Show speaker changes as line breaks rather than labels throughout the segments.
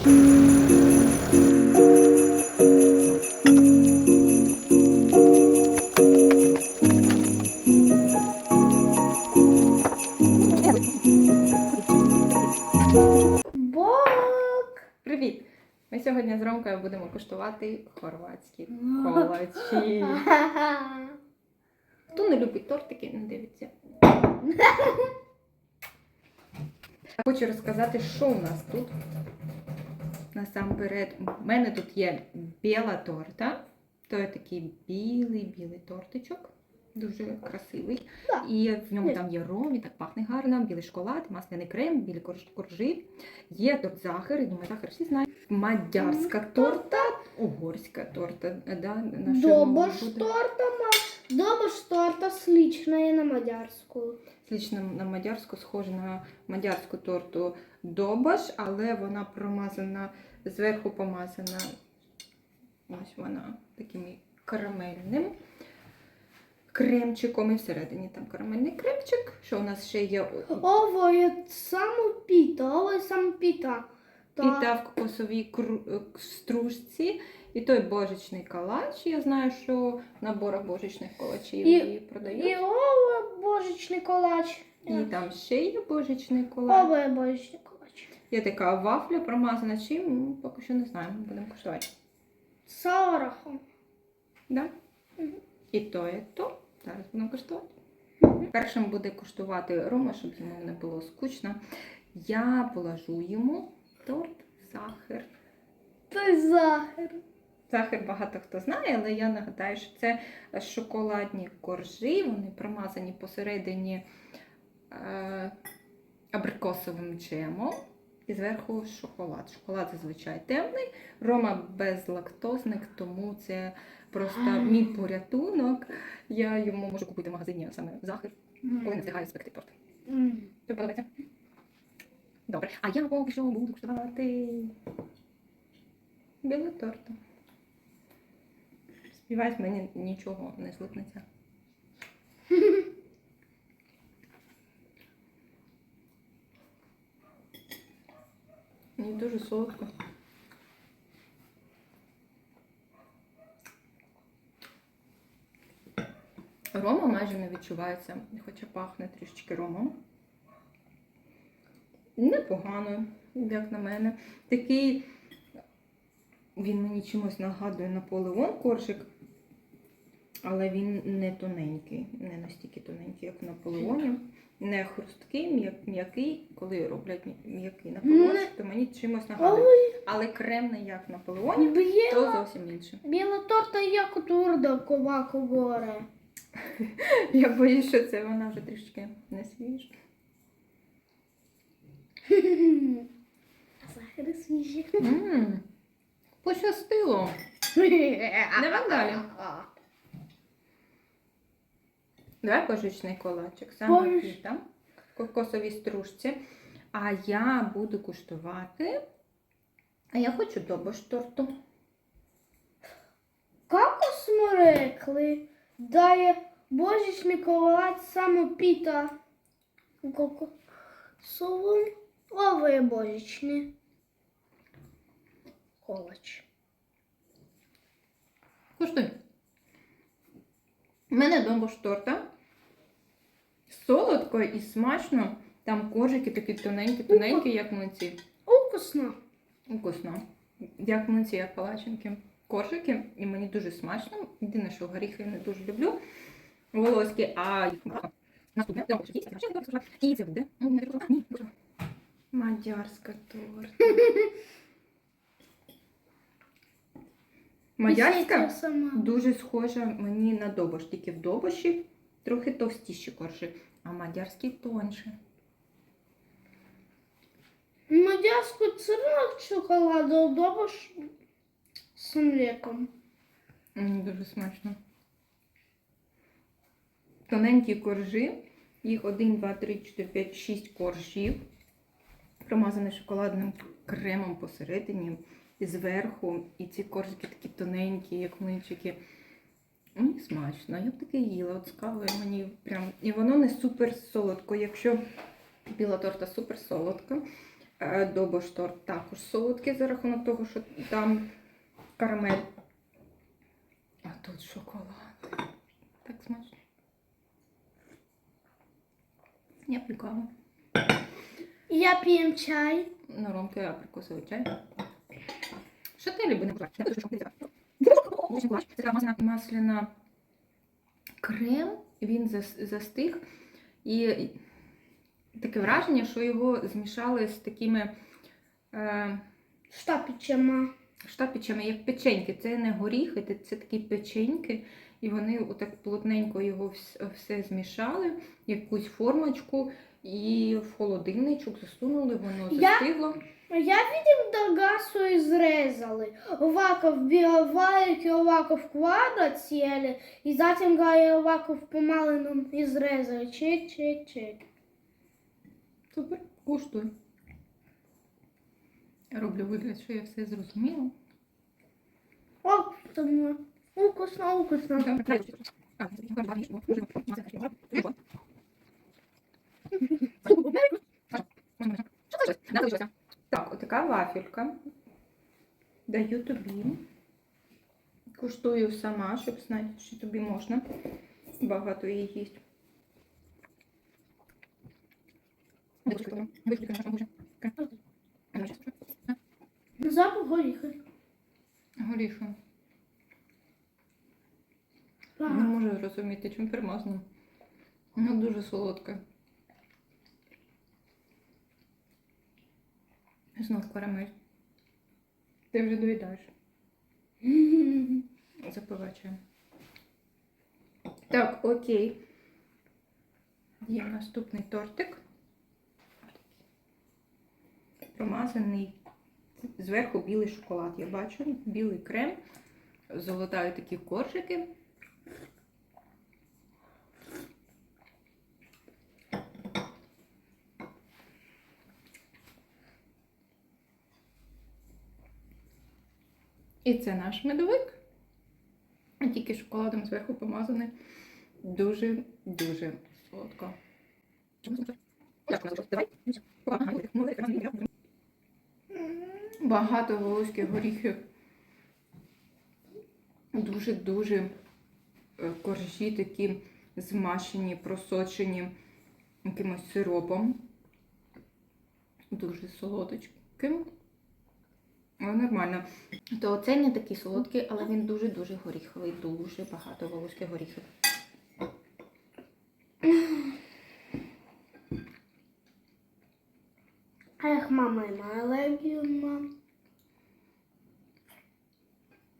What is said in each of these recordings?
Привіт! Ми сьогодні з Ромкою будемо куштувати хорватські колачі. Хто не любить тортики, не дивиться. Хочу розказати, що у нас тут. Насамперед, в мене тут є біла торта. То є такий білий-білий тортичок. Дуже красивий. І в ньому там є ром, і так пахне гарно, білий шоколад, масляний крем, білі коржі. Є тут захар, і думаю, захар всі знають. Мадярська торта, угорська торта. Да,
ж торта, ма- доба ж торта сличная на мадярську.
Слично на мадярську схожа на мадярську торту добаш, але вона промазана, зверху помазана. Ось вона таким карамельним кремчиком. І всередині там карамельний кремчик. Що у нас ще є?
Samo pita, ovo je samo pita. Ta-
Піта в кокосовій кру- е, стружці. І той божичний калач. Я знаю, що в наборах божичних калачів
І-
її
І
продають.
ovo божичний колач.
І там ще є божичний калач.
Ovo je божичний колач.
Є така вафля промазана чим, ну, поки що не знаємо, будемо куштувати.
З орахом.
Да?
Мгм.
І то, і то. Зараз будемо куштувати. Першим буде куштувати Рома, щоб йому не було скучно. Я положу йому торт, сахар.
Той захар.
Сахар багато хто знає, але я нагадаю, що це шоколадні коржі, вони промазані посередині е, абрикосовим джемом. І зверху шоколад. Шоколад зазвичай темний. Рома безлактозник, тому це просто мій порятунок. Я йому можу купити в магазині саме захар, коли не встигаю спекти торт. Тобі подобається? Добре. А я поки що буду куштувати білу торту. Співаюсь, мені нічого не злипнеться. Мені дуже солодко. Рома майже не відчувається, хоча пахне трішечки ромом. Непогано, як на мене. Такий, він мені чимось нагадує Наполеон коржик, але він не тоненький, не настільки тоненький, як Наполеоні. Не хрусткий, м'як- м'який, коли роблять м'який Наполеон,
Не-
то мені чимось нагадує. Але крем не як Наполеоні, то зовсім інше.
біла торта як тверда коваку горе.
Я боюсь, що це вона вже трішки не свіжа.
Захар свіжі.
Пощастило. Давай далі. Давай кожичний колачик. Саме
Боже.
піта в кокосовій стружці. А я буду куштувати. А я хочу добош торту.
Како da je božićni kolač samo pita koliko su ovo je božićni kolač.
Куштуй. У мене добош торта. Солодко і смачно. Там коржики такі тоненькі, тоненькі, як млинці.
Ukusno.
Вкусно. Як млинці, як палачинки. Коржики, і мені дуже смачно. Єдине, що горіхи я не дуже люблю. Волоські, а наступне і це буде. Ні, Мадярська торта. Мадярська дуже схожа мені на добош, тільки в добоші трохи товстіші коржі, а мадярський тонше.
Мадярську цирок шоколаду добаш з млеком.
Дуже смачно. Тоненькі коржі. Їх 1, 2, 3, 4, 5, 6 коржів. Промазані шоколадним кремом посередині і зверху. І ці коржики такі тоненькі, як млинчики. Мені смачно. Я б таке їла. От з кавою мені прям. І воно не супер солодко. Якщо біла торта супер солодка, Е, Добошторт також солодкий за рахунок того, що там карамель. А тут шоколад. Так смачно. Я п'ю каву.
Я п'єм чай.
Ну, Ромки абрикосовий чай. Що ти любиш? Масляна, масляна крем, він застиг. І таке враження, що його змішали з такими е,
Штапічема.
штапічами, як печеньки. Це не горіхи, це- це такі печеньки. І вони отак плотненько його все змішали, якусь формочку, і в холодильничок засунули, воно
Я-
застигло.
Я видим догасу и зрезали. Овако в біоварики, овако в квадрат съели, и затем гає овако в помаленому і зрезали. Чик, чик, чик.
Супер, куштую. Я роблю вигляд, що я все зрозуміла.
О, тому вкусно, вкусно.
Так, отака вафелька. Даю тобі. Куштую сама, щоб знати, що тобі можна. Багато її їсть.
Запах горіхи.
Горіха. Не можу зрозуміти, чим перемазано. Вона дуже солодка. Знов карамель. Ти вже доїдаєш. Запивай. Так, окей. Є наступний тортик. Промазаний. Зверху білий шоколад. Я бачу, білий крем, золотають такі коржики. І це наш медовик. Тільки шоколадом зверху помазаний. Дуже-дуже солодко. Багато волоських горіхів. Дуже-дуже е, коржі такі змащені, просочені якимось сиропом. Дуже солодочким. Але нормально. То оцей не такий солодкий, але він дуже-дуже горіховий. Дуже багато волоських горіхів.
Як мама і алергію.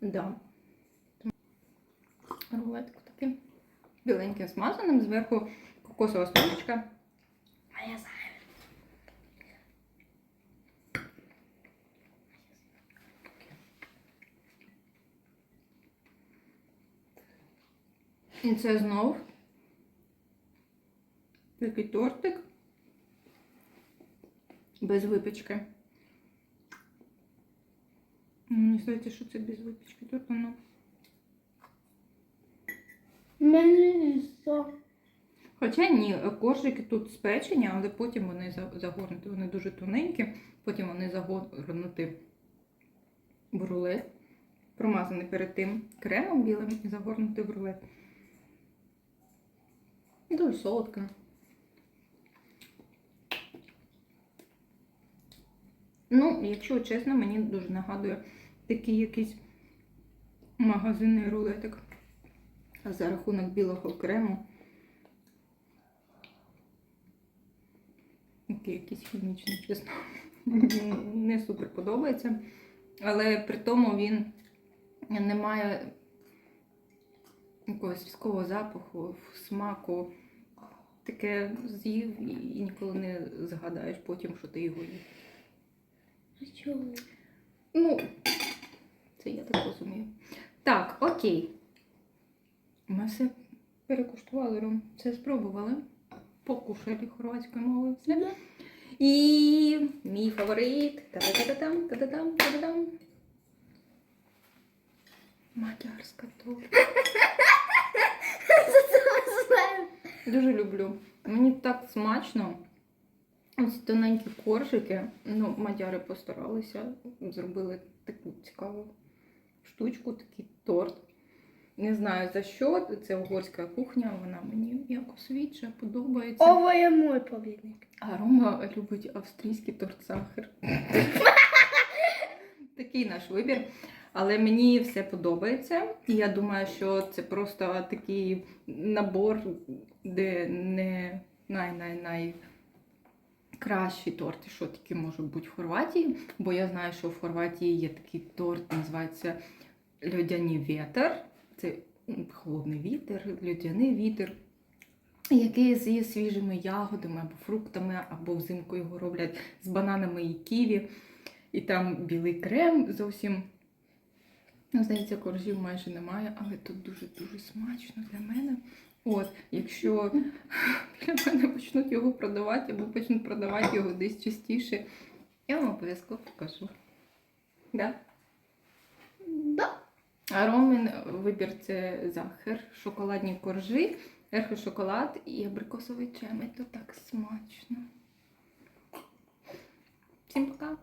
Да. Рулетку таким біленьким смазаним, зверху кокосова стружечка.
А я знаю.
І це знов такий тортик без випічки. Мені здається, що це без випічки. Тут воно.
Мені що?
Хоча ні, коржики тут спечені, але потім вони за- загорнуті. Вони дуже тоненькі, потім вони загорнуті в рулет, промазані перед тим кремом білим і загорнуті в рулет. Дуже солодко. Ну, якщо чесно, мені дуже нагадує такий якийсь магазинний рулетик. За рахунок білого крему. Який якийсь хімічний, чесно. Не супер подобається. Але при тому він не має якогось військового запаху, смаку. Таке з'їв і ніколи не згадаєш потім, що ти його їв.
А чого?
Ну, це я так розумію. Так, окей. Ми все перекуштували, Ром. Все спробували. Покушали хорватською мовою. Все. І мій фаворит. Та-да-да-дам, та-да-дам, та-да-дам. Мадярська торт. Дуже люблю. Мені так смачно. Ось тоненькі коржики. Ну, мадяри постаралися, зробили таку цікаву штучку, такий торт. Не знаю за що, це угорська кухня, вона мені якось відче подобається.
Ovo je moj pobjednik.
А Рома любить австрійський торт сахар. Такий наш вибір. Але мені все подобається. І я думаю, що це просто такий набор, де не най-най-най кращі торти, що такі можуть бути в Хорватії. Бо я знаю, що в Хорватії є такий торт, називається льодяний вітер. Це холодний вітер, льодяний вітер який зі свіжими ягодами або фруктами, або взимку його роблять з бананами і ківі. І там білий крем зовсім. Ну, здається, коржів майже немає, але тут дуже-дуже смачно для мене. От, якщо для мене почнуть його продавати, або почнуть продавати його десь частіше, я вам обов'язково покажу. Да?
Да.
А вибір це захер, шоколадні коржі, ерхо шоколад і абрикосовий. І то так смачно. Всім пока!